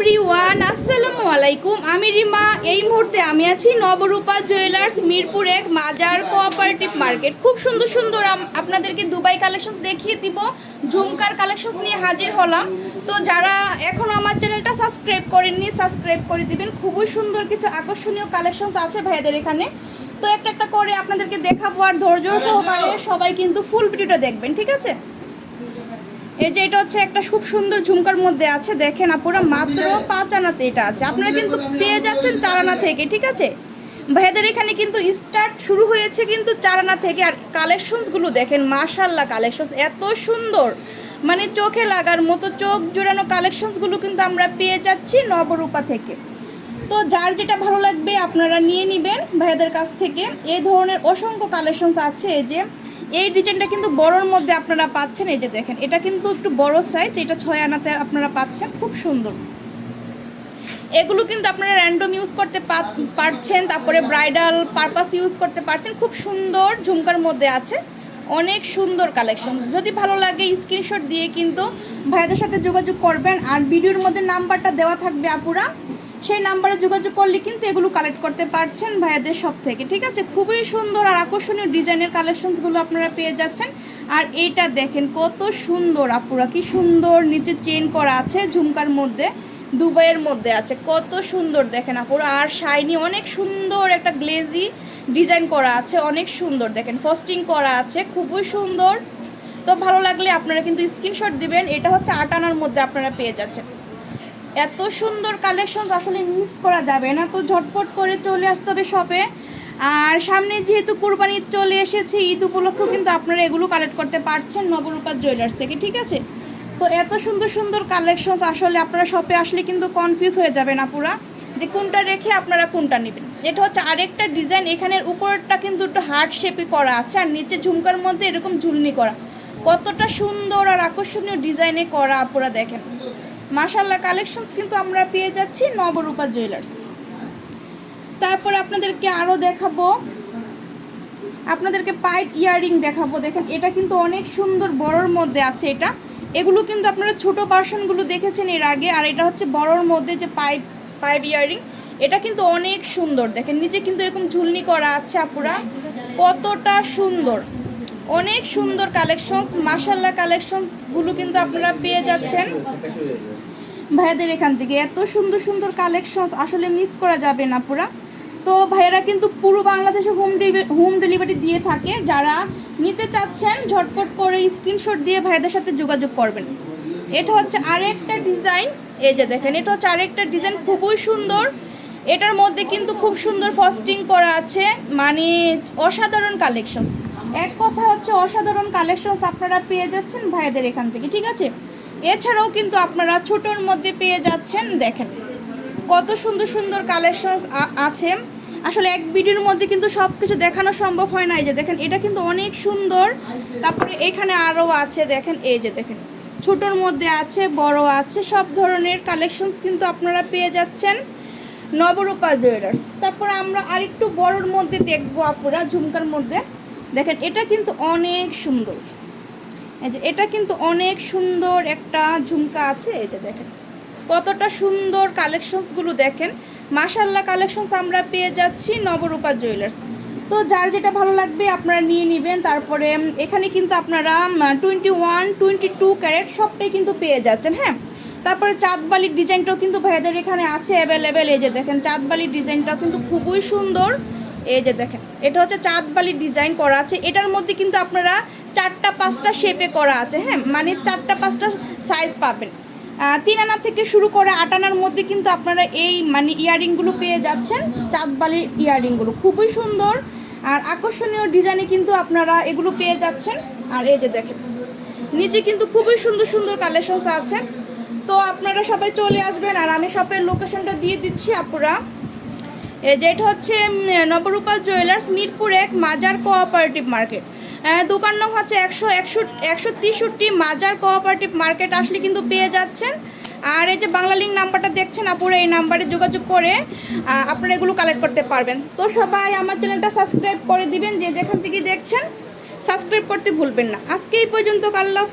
Everyone আসসালামু আলাইকুম। আমি রিমা। এই মুহূর্তে আমি আছি নবরূপা জুয়েলার্স মিরপুর এক মাজার কোঅপারেটিভ মার্কেট খুব সুন্দর সুন্দর আপনাদেরকে দুবাই কালেকশনস দেখিয়ে দিব। ঝুমকার কালেকশনস নিয়ে হাজির হলাম। তো যারা এখন আমার চ্যানেলটা সাবস্ক্রাইব করেননি সাবস্ক্রাইব করে দিবেন। খুবই সুন্দর কিছু আকর্ষণীয় কালেকশনস আছে ভাইয়াদের এখানে। তো একটা একটা করে আপনাদেরকে দেখাবো আর ধৈর্য সহকারে সবাই কিন্তু ফুল ভিডিওটা দেখবেন, ঠিক আছে? এই যে এটা হচ্ছে একটা খুব সুন্দর ঝুমকার মধ্যে আছে, দেখেন আপুরা, মাত্র পাঁচ আনাতে এটা আছে। আপনারা কিন্তু পেয়ে যাচ্ছেন চার আনা থেকে, ঠিক আছে? ভাইয়াদের এখানে কিন্তু স্টার্ট শুরু হয়েছে কিন্তু চার আনা থেকে, আর কালেকশনসগুলো দেখেন মাশাল্লাহ কালেকশনস এত সুন্দর। মানে চোখে লাগার মতো, চোখ জোড়ানো কালেকশনসগুলো কিন্তু আমরা পেয়ে যাচ্ছি নবরূপা থেকে। তো যার যেটা ভালো লাগবে আপনারা নিয়ে নেবেন ভাইয়াদের কাছ থেকে। এই ধরনের অসংখ্য কালেকশনস আছে যে এই ডিজাইনটা কিন্তু বড়োর মধ্যে আপনারা পাচ্ছেন, এই যে দেখেন, এটা কিন্তু একটু বড় সাইজ এটা ছয় আনাতে আপনারা পাচ্ছেন, খুব সুন্দর। এগুলো কিন্তু আপনারা র্যান্ডম ইউজ করতে পারছেন, তারপরে ব্রাইডাল পারপাস ইউজ করতে পারছেন, খুব সুন্দর ঝুমকার মধ্যে আছে, অনেক সুন্দর কালেকশন যদি ভালো লাগে স্ক্রিনশট দিয়ে কিন্তু ভাইয়াদের সাথে যোগাযোগ করবেন, আর ভিডিওর মধ্যে নাম্বারটা দেওয়া থাকবে আপুরা। সেই নাম্বারে যোগাযোগ করলে কিন্তু এগুলো কালেক্ট করতে পারছেন ভাইয়াদের সব থেকে। ঠিক আছে? খুবই সুন্দর আর আকর্ষণীয় ডিজাইনের কালেকশনসগুলো আপনারা পেয়ে যাচ্ছেন। আর এইটা দেখেন, কত সুন্দর আপুরা, কি সুন্দর নিচে চেন করা আছে ঝুমকার মধ্যে, দুবাইয়ের মধ্যে আছে, কত সুন্দর দেখেন আপুরা। আর শাইনি অনেক সুন্দর একটা গ্লেজি ডিজাইন করা আছে, অনেক সুন্দর দেখেন। ফস্টিং করা আছে, খুবই সুন্দর। তো ভালো লাগলে আপনারা কিন্তু স্ক্রিনশট দিবেন। এটা হচ্ছে আট আনার মধ্যে আপনারা পেয়ে যাচ্ছেন। এত সুন্দর কালেকশন আসলে মিস করা যাবে না, তো ঝটপট করে চলে আসতে হবে শপে আর সামনে যেহেতু কুরবানি চলে এসেছে, ঈদ উপলক্ষেও কিন্তু আপনারা এগুলো কালেক্ট করতে পারছেন নবরূপা জুয়েলার্স থেকে, ঠিক আছে? তো এত সুন্দর সুন্দর কালেকশনস আসলে আপনারা শপে আসলে কিন্তু কনফিউজ হয়ে যাবেন আপুরা, যে কোনটা রেখে আপনারা কোনটা নেবেন। এটা হচ্ছে আরেকটা ডিজাইন এখানের উপরটা কিন্তু একটু হার্ট শেপে করা আছে, আর নিচে ঝুমকার মধ্যে এরকম ঝুলনি করা। কতটা সুন্দর আর আকর্ষণীয় ডিজাইনে করা, আপুরা দেখেন। মাশাল্লাহ কালেকশনস কিন্তু আমরা পেয়ে যাচ্ছি নবরূপা জুয়েলার্স তারপর আপনাদেরকে আরও দেখাবো। আপনাদেরকে পাইপ ইয়ারিং দেখাবো। দেখেন, এটা কিন্তু অনেক সুন্দর বড়র মধ্যে আছে এটা। এগুলো কিন্তু আপনারা ছোট ভার্সনগুলো দেখেছেন এর আগে, আর এটা হচ্ছে বড়র মধ্যে যে পাইপ পাইপ ইয়ারিং এটা কিন্তু অনেক সুন্দর। দেখেন, নিচে কিন্তু এরকম ঝুলনি করা আছে আপুরা। কতটা সুন্দর। অনেক সুন্দর কালেকশনস মাসাল্লাহ কালেকশনসগুলো কিন্তু আপনারা পেয়ে যাচ্ছেন। ভাইয়াদের এখান থেকে এত সুন্দর সুন্দর কালেকশনস আসলে মিস করা যাবে না পুরা। তো ভাইয়ারা কিন্তু পুরো বাংলাদেশে হোম হোম ডেলিভারি দিয়ে থাকে। যারা নিতে চাচ্ছেন, ঝটপট করে স্ক্রিনশট দিয়ে ভাইয়াদের সাথে যোগাযোগ করবেন। এটা হচ্ছে আরেকটা ডিজাইন এই যে দেখেন, এটা হচ্ছে আরেকটা ডিজাইন খুবই সুন্দর। এটার মধ্যে কিন্তু খুব সুন্দর ফস্টিং করা আছে। মানে অসাধারণ কালেকশন এক কথা হচ্ছে অসাধারণ কালেকশনস আপনারা পেয়ে যাচ্ছেন ভাইয়াদের এখান থেকে, ঠিক আছে? এছাড়াও কিন্তু আপনারা ছোটোর মধ্যে পেয়ে যাচ্ছেন, দেখেন কত সুন্দর সুন্দর কালেকশনস আছে। আসলে এক ভিডিওর মধ্যে কিন্তু সব কিছু দেখানো সম্ভব হয় না, এই যে দেখেন, এটা কিন্তু অনেক সুন্দর। তারপরে এখানে আরও আছে, দেখেন, এই যে দেখেন, ছোটোর মধ্যে আছে, বড় আছে, সব ধরনের কালেকশনস কিন্তু আপনারা পেয়ে যাচ্ছেন। নবরূপা জুয়েলার্স তারপরে আমরা আরেকটু বড়র মধ্যে দেখব আপুরা, ঝুমকার মধ্যে। দেখেন, এটা কিন্তু অনেক সুন্দর। এই যে, এটা কিন্তু অনেক সুন্দর একটা ঝুমকা আছে। এই যে, দেখেন, কতটা সুন্দর কালেকশনসগুলো দেখেন। মাশাল্লাহ কালেকশনস আমরা পেয়ে যাচ্ছি নবরূপা জুয়েলার্স। তো যার যেটা ভালো লাগবে আপনারা নিয়ে নেবেন। তারপরে এখানে কিন্তু আপনারা twenty one twenty two carat সবটাই কিন্তু পেয়ে যাচ্ছেন হ্যাঁ? তারপরে চাঁদবালির ডিজাইনটাও কিন্তু ভাইয়াদের এখানে আছে অ্যাভেলেবেল এই যে, দেখেন, চাঁদবালির ডিজাইনটাও কিন্তু খুবই সুন্দর। এই যে দেখেন, এটা হচ্ছে চাঁদবালির ডিজাইন করা আছে। এটার মধ্যে কিন্তু আপনারা চারটা পাঁচটা শেপে করা আছে হ্যাঁ? মানে চারটা পাঁচটা সাইজ পাবেন। তিন আনা থেকে শুরু করে আট আনার মধ্যে কিন্তু আপনারা এই মানে ইয়ারিংগুলো পেয়ে যাচ্ছেন চাঁদবালির ইয়ারিংগুলো খুবই সুন্দর আর আকর্ষণীয় ডিজাইনে কিন্তু আপনারা এগুলো পেয়ে যাচ্ছেন। আর এই যে দেখেন, নিচে কিন্তু খুবই সুন্দর সুন্দর কালেকশনস আছে। তো আপনারা সবাই চলে আসবেন আর আমি শপের লোকেশনটা দিয়ে দিচ্ছি, আপুরা। এই যে এটা হচ্ছে নবরূপা জুয়েলার্স মিরপুর এক মাজার কোঅপারেটিভ মার্কেট। দোকান নং হচ্ছে একশো একশো একশো তেষট্টি মাজার কোঅপারেটিভ মার্কেট আসলে কিন্তু পেয়ে যাচ্ছেন। আর এই যে বাংলা লিঙ্ক নাম্বারটা দেখছেন আপুরা, এই নাম্বারে যোগাযোগ করে আপনারা এগুলো কালেক্ট করতে পারবেন। তো সবাই আমার চ্যানেলটা সাবস্ক্রাইব করে দিবেন, যে যেখান থেকে দেখছেন সাবস্ক্রাইব করতে ভুলবেন না। আজকে এই পর্যন্ত, আল্লাহ